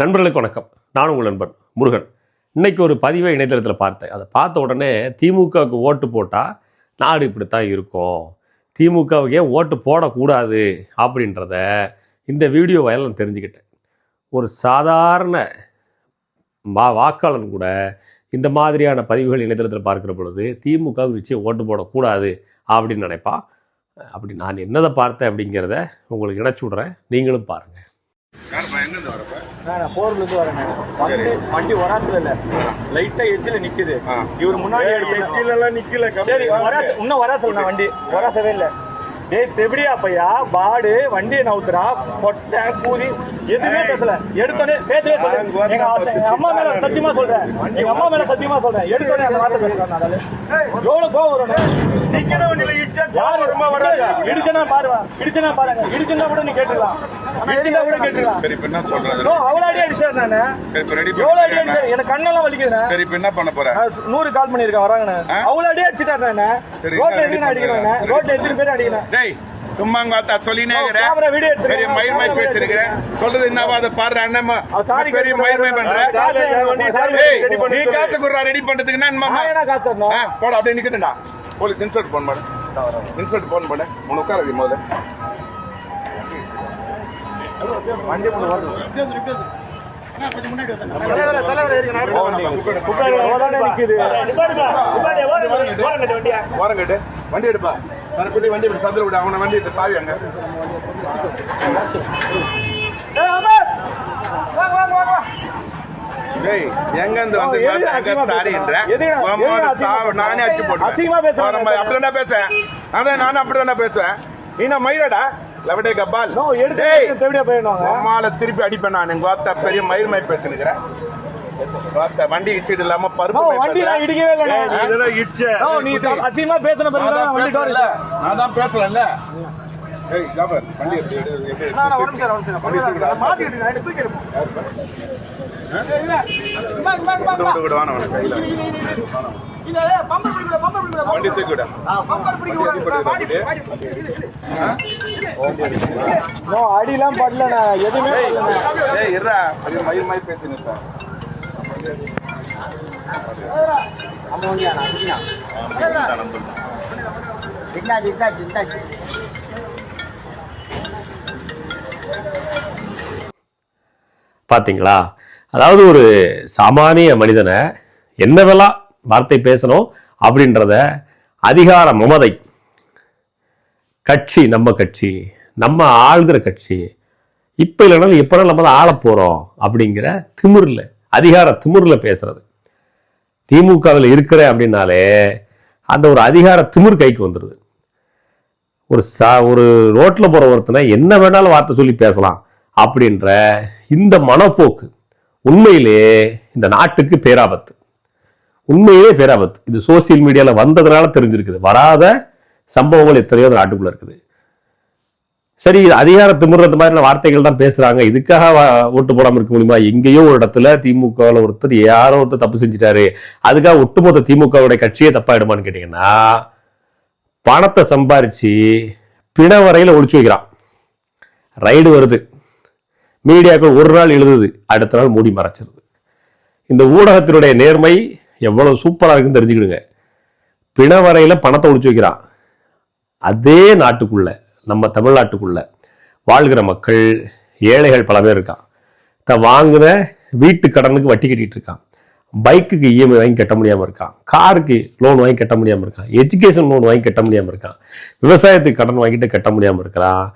நண்பர்களுக்கு வணக்கம். நான் உங்கள் நண்பன் முருகன். இன்னைக்கு ஒரு பதிவை இணையதளத்தில் பார்த்தேன். அதை பார்த்த உடனே திமுகவுக்கு ஓட்டு போட்டால் நாடு இப்படித்தான் இருக்கும். திமுகவுக்கே ஓட்டு போடக்கூடாது அப்படின்றத இந்த வீடியோ வயலில் தெரிஞ்சுக்கிட்டேன். ஒரு சாதாரண வா வாக்காளன் கூட இந்த மாதிரியான பதிவுகள் இணையதளத்தில் பார்க்குற பொழுது திமுகவுக்கு நிச்சயம் ஓட்டு போடக்கூடாது அப்படின்னு நினைப்பான். அப்படி நான் என்னதை பார்த்தேன் அப்படிங்கிறத உங்களுக்கு இணைச்சி விட்றேன். நீங்களும் பாருங்கள் வரப்ப நான் போர்ல இருந்து வரேன் வண்டி வண்டி வராத்துல இல்ல. லைட்டா எட்ஜில நிக்குது. இவர் முன்னாடி எல்லாம் நிக்கல சரி வராது. இன்னும் வராது நான் வண்டி. வராசவே இல்ல. டேய் செவிடியா பையா? பாடு. வண்டியை நவுத்துறா பொட்டை கூதி எதுவுமே பேசல. எடுத்தோடனே பேசவே சொல்றேன் எங்க அம்மா மேல சத்தியமா சொல்றேன். எங்க அம்மா மேல சத்தியமா சொல்றேன். எடுத்தோடனே அந்த வார்த்தை பேசுறேன் நான் அதுல. எவ்வளவு கோவம் வரும் இடிச்சா யாரு வராதா? இடிச்சனா பாருவா இடிச்சனா பாருங்க. இடிச்சுனா கூட நீ கேட்டுக்கலாம். இடிச்சுனா கூட கேட்டுக்கலாம். சரி இப்ப என்ன சொல்றது? ஓ, அவ்வளவு அடி அடிச்சாரு நானு. சரி இப்ப ரெடி எவ்வளவு அடி அடிச்சாரு எனக்கு கண்ணெல்லாம் வலிக்குதுண்ணே. சரி இப்ப என்ன பண்ண போற? நான் நூறு கால் பண்ணிருக்கேன் வராங்கண்ணே. அவ்வளவு அடி அடிச்சுட்டாரு சரி, ரோட்ல நான் ready அடிக்கிறேன் பண்றேன்? ரோட்ல எத்தனை பேர் அடிக்கிறேன் டேய் சும்மா காத்தா சொல்லினே இருக்கிற. கேமரா வீடியோ எடுத்துருக்கேன். பெரிய மயிர் மயிர் பேசிருக்கிறேன் சொல்றது என்னவா? அதை பாரு சாரி பெரிய மயிர் மயிர் பண்ற? சாரி கேட்டு சாரி டேய் கேட்டு நீ காசு குடுறா ரெடி பண்றதுக்கு என்ன? நான் போட அப்படியே நிக்கட்டும்டா. போலீஸ் இன்ஸ்பெக்டர் ಫೋನ್ பண்ணு. இன்ஸ்பெக்டர் ಫೋನ್ பண்ணு. உன உட்கார வை முதல்ல. வண்டி முன்ன வருது. கூப்பிடு. வண்டி எடுப்பா. வண்டி இப்படி சந்தில அவனை வண்டி எடுத்து தாவி அங்க ஏய், அமர்! வாங்க, வாங்க, வாங்க, வாங்க. டேய் எங்க இருந்து வந்து எதுக்கு பார்த்தா அசிங்கமா எங்க சாரி என்ற பேசுற? எதுக்கு- உன் எதுக்கு மோத அசிங்கமா சாவு நானே மாதிரி அப்படிதானே பேசுறேன் அதான் நானும் அப்படிதானே பேசுவேன்? நீ நான் மயிரடா? லவடே கபால். உம்மால திருப்பி அடிப்பேன் நான். வார்த்தை பெரிய மயிர் மயிர் பேசுனுக்கிறேன். வண்டி இடிச்சிட்டு இல்லாம பருப்பு வண்டி நான். இடிக்கவே இல்லைண்ணே. ஏய், நீ. அசிங்கமா பேசின பிறகு நான் தான் தான் வண்டி. இல்லை. நான் தான் பேசுறேன்ல. ஏய் ஜாபர் வண்டி எடுத்து எடு, எடு, எடு. நான் ஒரு நிமிஷம், ஒரு நிமிஷம். வண்டி. மாட்டிக்கிட்டு நான் எடுத்து தூக்கிடுறேன். விடு, விடு, விடு, வாணா, வாணா, கையில. இல்ல, ஏய், பம்பர் பிடிக்கல, பம்பர் பிடிக்கல, வண்டி தூக்கி பார்த்தீங்களா அதாவது ஒரு சாமானிய மனிதனை என்னவெல்லாம் வார்த்தை பேசணும் அப்படின்றத அதிகார மமதை. கட்சி நம்ம கட்சி நம்ம ஆள்கிற கட்சி. இப்போ இல்லைனாலும் எப்போ நம்ம தான் ஆள போகிறோம் அப்படிங்கிற திமிரில் அதிகார திமிரில் பேசுறது. திமுகவில் இருக்கிறேன் அப்படின்னாலே அந்த ஒரு அதிகார திமிர் கைக்கு வந்துடுது ஒரு சா ஒரு ரோட்டில் போகிற ஒருத்தனை என்ன வேணாலும் வார்த்தை சொல்லி பேசலாம் அப்படின்ற இந்த மனப்போக்கு உண்மையிலே இந்த நாட்டுக்கு பேராபத்து. உண்மையிலே பேராபத்து. இது சோசியல் மீடியாவில் வந்ததுனால தெரிஞ்சிருக்குது. வராத சம்பவங்கள் எத்தனையோ நாட்டுக்குள்ளே இருக்குது. சரி இது அதிகார திமுறது மாதிரியான வார்த்தைகள் தான் பேசுகிறாங்க இதுக்காக ஓட்டு போடாமல் இருக்க முடியுமா? எங்கேயோ ஒரு இடத்துல திமுகவில் ஒருத்தர் யாரோ ஒருத்தர் தப்பு செஞ்சுட்டாரு. அதுக்காக ஒட்டுமொத்த திமுகவுடைய கட்சியே தப்பாயிடுமான்னு கேட்டிங்கன்னா பணத்தை சம்பாரித்து பிணவரையில் ஒழிச்சு வைக்கிறான். ரைடு வருது. மீடியாக்கள் ஒரு நாள் எழுதுது அடுத்த நாள் மூடி மறைச்சிருது. இந்த ஊடகத்தினுடைய நேர்மை எவ்வளோ சூப்பராக இருக்குன்னு தெரிஞ்சுக்கிடுங்க. பிணவரையில் பணத்தை ஒழிச்சு வைக்கிறான். அதே நாட்டுக்குள்ள நம்ம தமிழ்நாட்டுக்குள்ள வாழ்கிற மக்கள் ஏழைகள் பல பேர் இருக்கான். தான் வாங்கின வீட்டு கடனுக்கு வட்டி கட்டிகிட்டு இருக்கான். பைக்குக்கு இஎம்ஐ வாங்கி கட்ட முடியாமல் இருக்கான். காருக்கு லோன் வாங்கி கட்ட முடியாமல் இருக்கான். எஜுகேஷன் லோன் வாங்கி கட்ட முடியாமல் இருக்கான். விவசாயத்துக்கு கடன் வாங்கிட்டு கட்ட முடியாமல் இருக்கிறான்.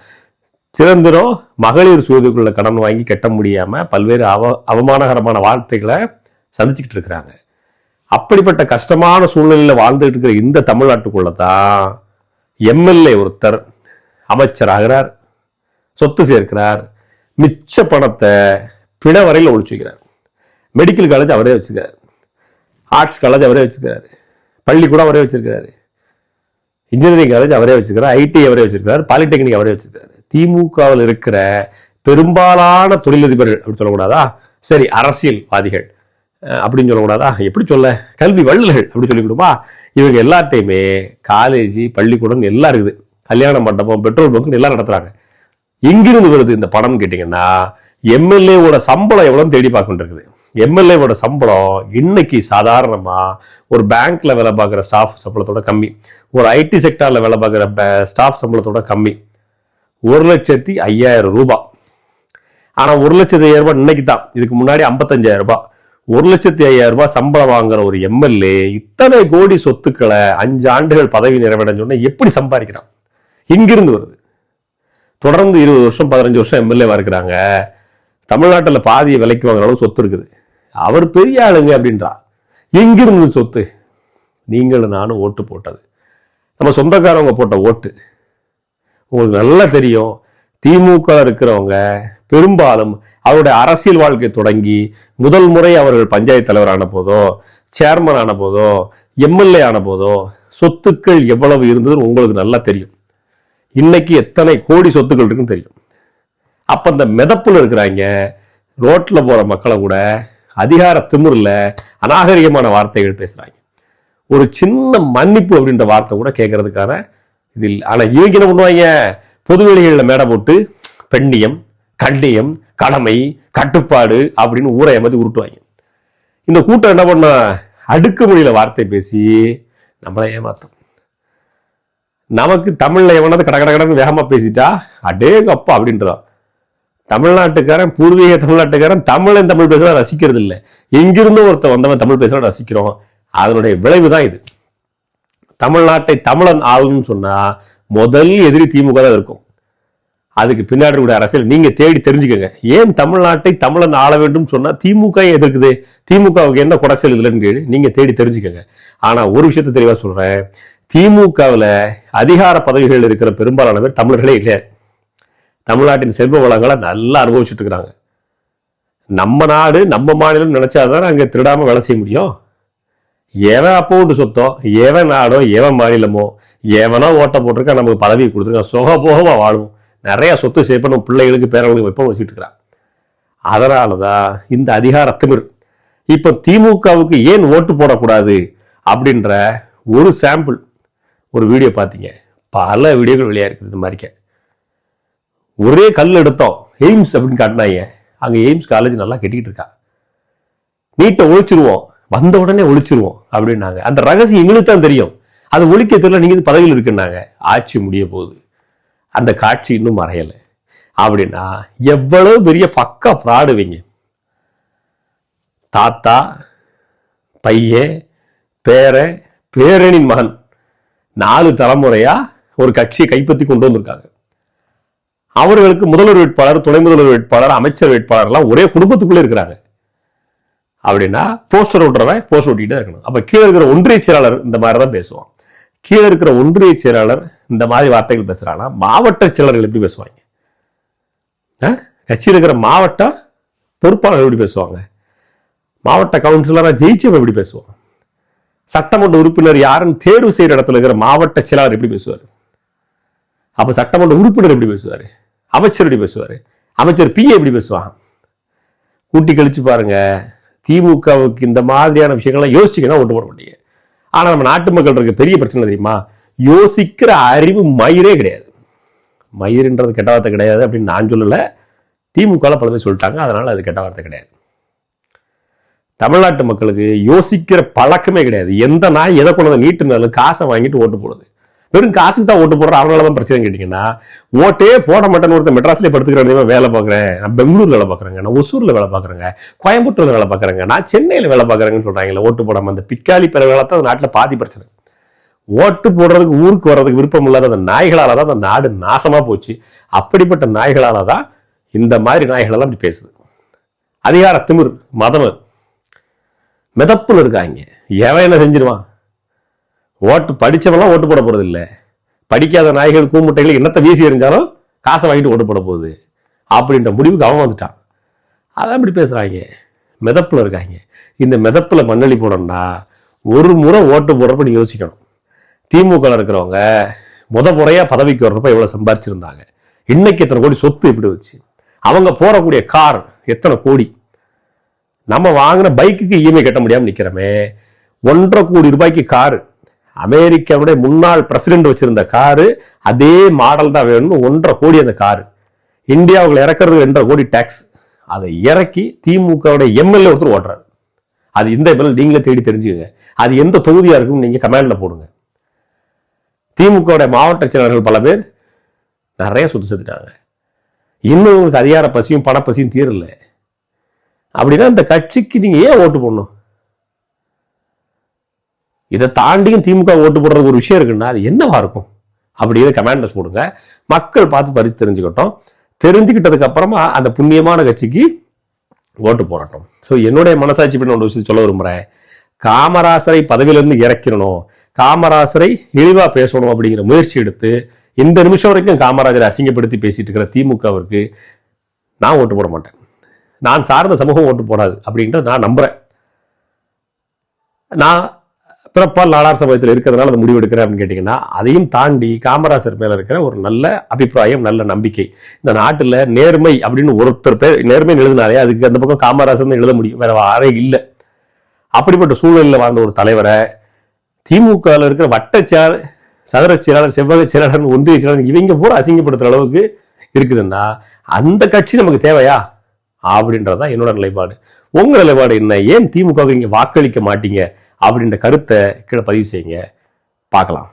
சிறந்திரம் மகளிர் சுயதுக்குள்ள கடன் வாங்கி கட்ட முடியாமல் பல்வேறு அவ அவமானகரமான வார்த்தைகளை சந்திச்சுக்கிட்டு இருக்கிறாங்க. அப்படிப்பட்ட கஷ்டமான சூழ்நிலையில் வாழ்ந்துகிட்டு இருக்கிற இந்த தமிழ்நாட்டுக்குள்ள தான் எம்எல்ஏ ஒருத்தர் அமைச்சராகிறார். சொத்து சேர்க்கிறார். மிச்ச பணத்தை பிண வரையில் ஒழிச்சு மெடிக்கல் காலேஜ் அவரே வச்சுருக்காரு. ஆர்ட்ஸ் காலேஜ் அவரே வச்சுருக்காரு. பள்ளிக்கூடம் அவரே வச்சுருக்காரு. இன்ஜினியரிங் காலேஜ் அவரே வச்சுருக்காரு. ஐடி அவரே வச்சுருக்காரு. பாலிடெக்னிக் அவரே வச்சுருக்காரு. திமுகவில் இருக்கிற பெரும்பாலான தொழிலதிபர்கள் அப்படி சொல்லக்கூடாதா? சரி அரசியல்வாதிகள். அப்படின்னு சொல்லக்கூடாதா? எப்படி சொல்ல? கல்வி வள்ளல்கள் அப்படி சொல்லிவிடுமா இவங்க எல்லாத்தையுமே காலேஜ் பள்ளிக்கூடம் எல்லாம் இருக்குது. கல்யாண மண்டபம் பெட்ரோல் பங்க் எல்லாம் நடத்துகிறாங்க எங்கிருந்து வருது இந்த பணம் கேட்டிங்கன்னா எம்எல்ஏவோட சம்பளம் எவ்வளோன்னு தேடி பார்க்க எம்எல்ஏவோட சம்பளம் இன்னைக்கு சாதாரணமாக ஒரு பேங்க்ல வேலை பார்க்குற ஸ்டாஃப் சம்பளத்தோட கம்மி. ஒரு ஐடி செக்டாரில் வேலை பார்க்குற ஸ்டாஃப் சம்பளத்தோட கம்மி. ஒரு லட்சத்தி ஐயாயிரம் ரூபாய் ஆனால் ஒரு லட்சத்தி ஐயாயிரம் ரூபாய் இன்னைக்கு தான். இதுக்கு முன்னாடி ஐம்பத்தஞ்சாயிரம் ரூபாய் ஒரு லட்சத்தி ஐயாயிரம் ரூபாய் சம்பளம் வாங்குற ஒரு எம்எல்ஏ இத்தனை கோடி சொத்துக்களை அஞ்சு ஆண்டுகள் பதவி நிறைவேறன்னு சொன்னால் எப்படி சம்பாதிக்கிறான்? இங்கிருந்து வருது. தொடர்ந்து இருபது வருஷம் பதினஞ்சு வருஷம் எம்எல்ஏவாக இருக்கிறாங்க. தமிழ்நாட்டில் பாதியை விலைக்கு வாங்குற அளவு சொத்து இருக்குது. அவர் பெரிய ஆளுங்க அப்படின்றா. எங்கிருந்து சொத்து? நீங்களும் நானும் ஓட்டு போட்டது. நம்ம சொந்தக்காரவங்க போட்ட ஓட்டு. உங்களுக்கு நல்லா தெரியும். திமுக இருக்கிறவங்க பெரும்பாலும் அவருடைய அரசியல் வாழ்க்கை தொடங்கி முதல் முறை அவர்கள் பஞ்சாயத்து தலைவர் ஆன போதோ சேர்மன் ஆன போதோ எம்எல்ஏ ஆன போதோ சொத்துக்கள் எவ்வளவு இருந்ததுன்னு உங்களுக்கு நல்லா தெரியும். இன்னைக்கு எத்தனை கோடி சொத்துக்கள் இருக்குன்னு தெரியும். அப்ப இந்த மிதப்புல இருக்கிறாங்க. ரோட்ல போற மக்களை கூட அதிகார திமிரில் அநாகரிகமான வார்த்தைகள் பேசுறாங்க. ஒரு சின்ன மன்னிப்பு அப்படின்ற வார்த்தை கூட கேட்கறதுக்கான இது இல்லை ஆனா இவங்க என்ன பண்ணுவாங்க? பொதுவெளிகளில் மேடை போட்டு பெண்ணியம் கண்ணியம் கடமை கட்டுப்பாடு அப்படின்னு ஊரை ஏமாத்தி உருட்டுவாங்க. இந்த கூட்டம் என்ன பண்ணா? அடுக்குமொழியில வார்த்தை பேசி நம்மளை ஏமாத்தும். நமக்கு தமிழ்ல எவனாவது கட கட கடன்னு வேகமா பேசிட்டா அடேங்க அப்பா அப்படின்றோம் தமிழ்நாட்டுக்காரன் பூர்வீக தமிழ்நாட்டுக்காரன் தமிழன் தமிழ் பேசுறா ரசிக்கிறது இல்லை எங்கிருந்தும் ஒருத்தன் வந்தவன் தமிழ் பேசுறா ரசிக்கிறோம். அதனுடைய விளைவு தான் இது. தமிழ்நாட்டை தமிழன் ஆளுன்னு சொன்னால் முதல் எதிரி திமுக தான் இருக்கும். அதுக்கு பின்னாடி கூட அரசியல் நீங்கள் தேடி தெரிஞ்சுக்கோங்க. ஏன் தமிழ்நாட்டை தமிழன் ஆள வேண்டும் சொன்னால் திமுக எதிர்க்குது? திமுகவுக்கு என்ன குறைச்சல் இதுலன்னு கேளு. நீங்கள் தேடி தெரிஞ்சுக்கோங்க. ஆனால் ஒரு விஷயத்தை தெளிவாக சொல்கிறேன் திமுகவில் அதிகார பதவிகள் இருக்கிற பெரும்பாலான பேர் தமிழர்களே இல்லை. தமிழ்நாட்டின் செல்வ வளங்களை நல்லா அனுபவிச்சுட்டு இருக்கிறாங்க நம்ம நாடு நம்ம மாநிலம் நினச்சாதான் அங்கே திருடாமல் வேலை செய்ய முடியும்? எவன் அப்போண்டு சொத்தோ எவன் நாடோ எவன் மாநிலமோ எவனோ ஓட்ட போட்டிருக்கா நமக்கு பதவி கொடுத்துருக்கான் சுகபோகமாக வாழும் நிறையா சொத்து சேர்ப்பணும் நம்ம பிள்ளைகளுக்கு பேரவங்களுக்கு வைப்போம் வச்சுட்டு இருக்கிறான் அதனாலதான் இந்த அதிகார திமிர். இப்போ திமுகவுக்கு ஏன் ஓட்டு போடக்கூடாது அப்படின்ற ஒரு சாம்பிள் ஒரு வீடியோ பார்த்தீங்க பல வீடியோக்கள் வெளியாக இருக்குது இந்த மாதிரிக்க ஒரே கல் எடுத்தோம். எய்ம்ஸ் அப்படின்னு காட்டினாங்க அங்கே எய்ம்ஸ் காலேஜ் நல்லா கட்டிக்கிட்டு இருக்கா. நீட்டை ஒழிச்சிருவோம். வந்த உடனே ஒழிச்சிருவோம் அப்படின்னாங்க. அந்த ரகசியம் எங்களுக்கு தான் தெரியும். அது ஒழிக்க தெரியல நீங்கள் பதவியில் இருக்குன்னாங்க. ஆட்சி முடிய போகுது. அந்த காட்சி இன்னும் மறையலை. அப்படின்னா எவ்வளவு பெரிய பக்கா பிராடுவீங்க தாத்தா பையன் பேரன் பேரனின் மகன். நாலு தலைமுறையா ஒரு கட்சியை கைப்பற்றி கொண்டு வந்திருக்காங்க. அவர்களுக்கு முதல்வர் வேட்பாளர் துணை முதல்வர் வேட்பாளர் அமைச்சர் வேட்பாளர் எல்லாம் ஒரே குடும்பத்துக்குள்ளே இருக்கிறாங்க அப்படின்னா போஸ்டர் ஓட்டுறவன் போஸ்டர் ஓட்டிகிட்டே இருக்கணும். அப்போ கீழே இருக்கிற ஒன்றிய செயலாளர் இந்த மாதிரி தான் பேசுவான். கீழே இருக்கிற ஒன்றிய செயலாளர் இந்த மாதிரி வார்த்தைகள் பேசுறாங்கன்னா மாவட்ட செயலாளர்கள் எப்படி பேசுவாங்க? ஆ? கட்சியில் இருக்கிற மாவட்ட பொறுப்பாளர் எப்படி பேசுவாங்க? மாவட்ட கவுன்சிலராக ஜெயிச்சவன் எப்படி பேசுவான் சட்டமன்ற உறுப்பினர் யாருன்னு தேர்வு செய்கிற இடத்துல இருக்கிற மாவட்ட செயலாளர் எப்படி பேசுவார்? அப்போ சட்டமன்ற உறுப்பினர் எப்படி பேசுவார்? அமைச்சர் எப்படி பேசுவார்? அமைச்சர் பிஏ எப்படி பேசுவான் கூட்டி கழிச்சு பாருங்க. திமுகவுக்கு இந்த மாதிரியான விஷயங்கள்லாம் யோசிச்சிங்கன்னா ஓட்டு போட மாட்டீங்க. ஆனால் நம்ம நாட்டு மக்கள் இருக்க பெரிய பிரச்சனை தெரியுமா? யோசிக்கிற அறிவு மயிரே கிடையாது. மயிருன்றது கெட்ட வார்த்தை கிடையாது அப்படின்னு நான் சொல்லலை. திமுகவில் பல பேர் சொல்லிட்டாங்க. அதனால் அது கெட்ட வார்த்தை கிடையாது. தமிழ்நாட்டு மக்களுக்கு யோசிக்கிற பழக்கமே கிடையாது. எந்த நாய் எதை கொண்டு வந்து நீட்டுனாலும் காசை வாங்கிட்டு ஓட்டு போடுது. வெறும் காசுக்கு தான் ஓட்டு போடுற அவனால தான் பிரச்சனை கேட்டீங்கன்னா ஓட்டே போட மாட்டேன்னு ஒருத்தர் மெட்ராஸ்லேயே படுத்துக்கிறேன் வேலை பார்க்குறேன். நான் பெங்களூர்ல வேலை பார்க்குறேங்க. நான் ஒசூர்ல வேலை பார்க்குறேங்க. கோயம்புத்தூர்ல வேலை பார்க்குறேங்க. நான் சென்னையில் வேலை பார்க்குறேங்கன்னு சொல்கிறாங்களே ஓட்டு போடாமல் அந்த பிக்காலி பிற வேலை தான் நாட்டில் பாதி பிரச்சனை. ஓட்டு போடுறதுக்கு ஊருக்கு வர்றதுக்கு விருப்பம் இல்லாத அந்த நாய்களால தான் அந்த நாடு நாசமா போச்சு. அப்படிப்பட்ட நாய்களால தான் இந்த மாதிரி நாய்கள் எல்லாம் இப்படி பேசுது. அதிகார திமிர் மதம் மிதப்புல இருக்காங்க. எவன் என்ன செஞ்சிருவான்? ஓட்டு படித்தவெல்லாம் ஓட்டு போட போகிறது இல்லை. படிக்காத நாய்கள் கூமுட்டைகள் என்னத்தை வீசி எறிஞ்சாலும் காசை வாங்கிட்டு ஓட்டு போட போகுது. அப்படின்ற முடிவுக்கு அவன் வந்துட்டான். அதான் இப்படி பேசுகிறாங்க மிதப்பில் இருக்காங்க. இந்த மிதப்பில் மண்ணளி போடணும்னா ஒரு முறை ஓட்டு போடுறப்ப நீங்க யோசிக்கணும். திமுக இருக்கிறவங்க முத முறையாக பதவிக்கு வர்றப்ப எவ்வளோ சம்பாரிச்சிருந்தாங்க. இன்னைக்கு எத்தனை கோடி சொத்து இப்படி வச்சு. அவங்க போடக்கூடிய கார் எத்தனை கோடி. நம்ம வாங்கின பைக்குக்கு இஎம்ஐ கட்ட முடியாமல் நிற்கிறோமே ஒன்றரை கோடி ரூபாய்க்கு காரு. அமெரிக்காவுடைய முன்னாள் பிரசிடென்ட் வச்சிருந்த காரு அதே மாடல் தான் வேணும்னு ஒன்றரை கோடி அந்த காரு. இந்தியாவுக்குள்ள இறக்குறது ரெண்டரை கோடி டேக்ஸ் அதை இறக்கி திமுகவுடைய எம்எல்ஏ ஒருத்தர் ஓட்டுறாரு. அது இந்த எம்எல்ஏ நீங்களே தேடி தெரிஞ்சுக்கங்க. அது எந்த தொகுதியாக இருக்கும் நீங்கள் கமாண்டில் போடுங்க. திமுகவுடைய மாவட்ட செயலாளர்கள் பல பேர் நிறைய சுத்து செத்துட்டாங்க. இன்னும் உங்களுக்கு அதிகார பசியும் பணப்பசியும் தீரல. அப்படின்னா இந்த கட்சிக்கு நீங்கள் ஏன் ஓட்டு போடணும்? இதை தாண்டியும் திமுக ஓட்டு போடுறது ஒரு விஷயம் இருக்குன்னா அது என்னவா இருக்கும்? அப்படின்னு கமாண்டர்ஸ் போடுங்க. மக்கள் பார்த்து பறித்து தெரிஞ்சுக்கிட்டோம். தெரிஞ்சுக்கிட்டதுக்கு அப்புறமா அந்த புண்ணியமான கட்சிக்கு ஓட்டு போடட்டும். ஸோ என்னுடைய மனசாட்சி பண்ண ஒரு விஷயத்தை சொல்ல விரும்புகிறேன் காமராசரை பதவியிலிருந்து இறக்கிறணும் காமராசரை இழிவாக பேசணும் அப்படிங்கிற முயற்சி எடுத்து இந்த நிமிஷம் வரைக்கும் காமராஜரை அசிங்கப்படுத்தி பேசிட்டு இருக்கிற திமுகவிற்கு நான் ஓட்டு போட மாட்டேன். நான் சார்ந்த சமூகம் ஓட்டு போடாது அப்படின்ட்டு நான் நம்புறேன். நான் பிறப்பால் நாடார் சமூகத்தில் இருக்கிறதுனால அந்த முடிவு எடுக்கிறேன் அப்படின்னு கேட்டிங்கன்னா அதையும் தாண்டி காமராசர் மேலே இருக்கிற ஒரு நல்ல அபிப்பிராயம் நல்ல நம்பிக்கை. இந்த நாட்டில் நேர்மை அப்படின்னு ஒருத்தர் பேர் நேர்மை எழுதினாலே அதுக்கு அந்த பக்கம் காமராசர் தான் எழுத முடியும். வேற ஆரே இல்லை. அப்படிப்பட்ட சூழலில் வாழ்ந்த ஒரு தலைவரை திமுகவில் இருக்கிற வட்ட சதுர செயலாளர் செவ்வக செயலாளர் ஒன்றிய செயலாளர் இவங்க பூரா அசிங்கப்படுத்துகிற அளவுக்கு இருக்குதுன்னா அந்த கட்சி நமக்கு தேவையா? அப்படின்றதான் என்னோட நிலைப்பாடு. உங்கள் நிலைப்பாடு என்ன? ஏன் திமுகவுக்கு இங்கே வாக்களிக்க மாட்டீங்க? அப்படின்ற கருத்தை கீழே பதிவு செய்யுங்க. பார்க்கலாம்.